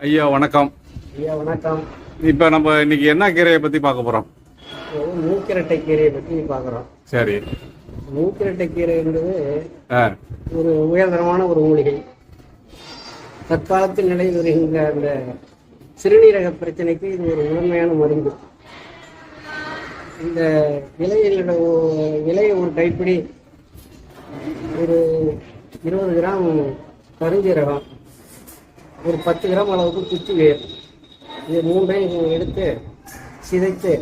ஐயா வணக்கம். ஐயா வணக்கம். இப்போ நம்ம இன்னைக்கு என்ன கீரையை பற்றி பார்க்க போகிறோம் இது மூக்கிரட்டை கீரையை பற்றி பார்க்குறோம். சரி. மூக்கிரட்டை கீரைன்றது ஒரு உயர்தரமான ஒரு மூலிகை. தற்காலத்தில் நிலை வருகின்ற அந்த சிறுநீரக பிரச்சனைக்கு இது ஒரு முதன்மையான மருந்து. இந்த இலையிலோட ஒ- இலையை ஒரு கைப்பிடி ஒரு இருபது கிராம் கருஞ்சீரகம் ஒரு பத்து கிராம் அளவுக்கு குச்சி வேர். இது மூன்றையும் எடுத்து சிதைத்து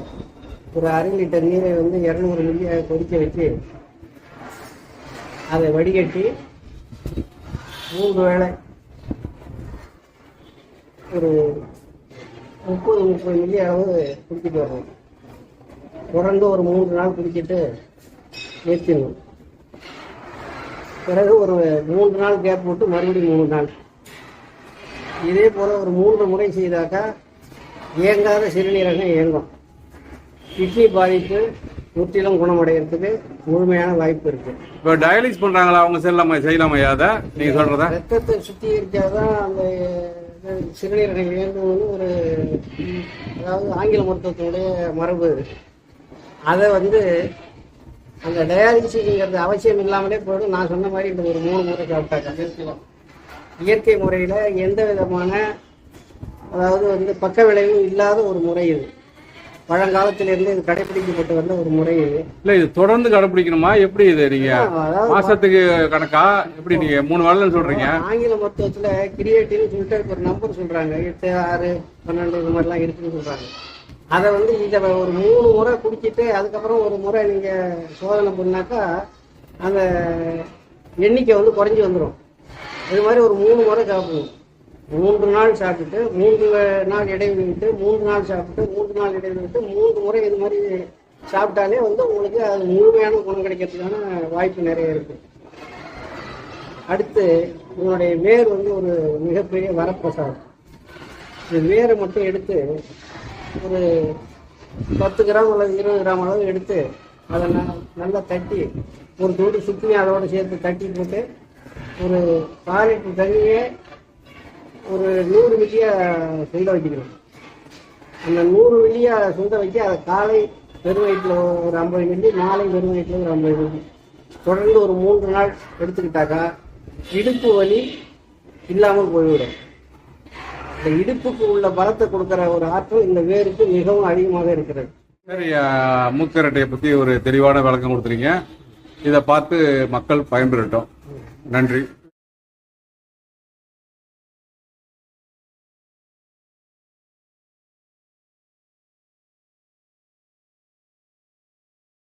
ஒரு அரை லிட்டர் நீரை வந்து இரநூறு மில்லியாக கொதிக்க வச்சு அதை வடிகட்டி மூன்று வேளை ஒரு முப்பது முப்பது மில்லி அளவு குடிச்சிட்டு வரணும். தொடர்ந்து ஒரு மூன்று நாள் குடிச்சிட்டு நிறுத்திடணும். பிறகு ஒரு மூன்று நாள் கேப் போட்டு மறுபடியும் மூணு நாள் இதே போல் ஒரு மூன்று முறை செய்தாக்கா இயங்காத சிறுநீரகம் இயங்கும். கிட்னி பாதிப்பு முற்றிலும் குணமடைகிறதுக்கு முழுமையான வாய்ப்பு இருக்குது இப்போ டயாலிஸ் பண்ணுறாங்களா அவங்க செய்யலாமா? செய்யலாமா? அதை? நீங்கள் சொல்கிறதா ரத்தத்தை சுத்திகரிச்சாதான் அந்த இது சிறுநீரகம் இயங்கும்னு ஒரு அதாவது ஆங்கில மருத்துவத்தினுடைய மரபு அதை வந்து அந்த டயாலிசிஸ்ங்கிறது அவசியம் இல்லாமலே போயிடும். நான் சொன்ன மாதிரி இந்த ஒரு மூணு முறை சாப்பிட்டாங்க இயற்கை முறையில் எந்த விதமான அதாவது வந்து பக்க விளைவும் இல்லாத ஒரு முறை இது. பழங்காலத்திலிருந்து இது கடைபிடிக்கப்பட்டு வந்த ஒரு முறை இது. இல்லை இது தொடர்ந்து கடைப்பிடிக்கணுமா? எப்படி இது அதாவது மாசத்துக்கு கணக்கா? எப்படி நீங்கள் மூணு வாரம்னு சொல்கிறீங்க ஆங்கில மருத்துவத்துல கிரியேட்டின்னு சொல்லிட்டு ஒரு நம்பர் சொல்றாங்க. எட்டு ஆறு பன்னெண்டு இது மாதிரிலாம் இருக்குன்னு சொல்றாங்க. அதை வந்து இதை ஒரு மூணு முறை குடிச்சிட்டு அதுக்கப்புறம் ஒரு முறை நீங்க சோதனை பண்ணாக்கா அந்த எண்ணிக்கை வந்து குறைஞ்சி வந்துடும் இது மாதிரி ஒரு மூணு முறை சாப்பிடுவோம். மூன்று நாள் சாப்பிட்டுட்டு மூன்று நாள் இடைவெளி விட்டு மூன்று நாள் சாப்பிட்டு மூன்று நாள் இடைவெளி விட்டு மூன்று முறை இது மாதிரி சாப்பிட்டாலே வந்து உங்களுக்கு அது முழுமையான குணம் கிடைக்கிறதுக்கான வாய்ப்பு நிறைய இருக்குது அடுத்து உங்களுடைய வேர் வந்து ஒரு மிகப்பெரிய வரப்பிரசாதம். இந்த வேரை மட்டும் எடுத்து ஒரு பத்து கிராம் அல்லது இருபது கிராம் அளவு எடுத்து அதை நல்லா தட்டி ஒரு துண்டு சுத்தியும் அதோட சேர்த்து தட்டி போட்டு ஒரு கால் தண்ணியே ஒரு நூறு மில்லியா சுண்ட வைக்கணும். அந்த நூறு மில்லியா சுண்ட வச்சு அதை காலை வெறும் வயிற்றில் ஒரு ஐம்பது மில்லி மாலை வெறும் வயிற்றில் ஒரு ஐம்பது மில்லி. தொடர்ந்து ஒரு மூன்று நாள் எடுத்துக்கிட்டாக்கா இடுப்பு வலி இல்லாமல் போய்விடும். இந்த இடுப்புக்கு உள்ள பலத்தை கொடுக்கிற ஒரு ஆற்றல் இந்த வேருக்கு மிகவும் அதிகமாக இருக்கிறது. சரி மூக்கரட்டையை பற்றி ஒரு தெளிவான விளக்கம் கொடுத்துறீங்க. இதை பார்த்து மக்கள் பயன்பெறட்டும். நன்றி.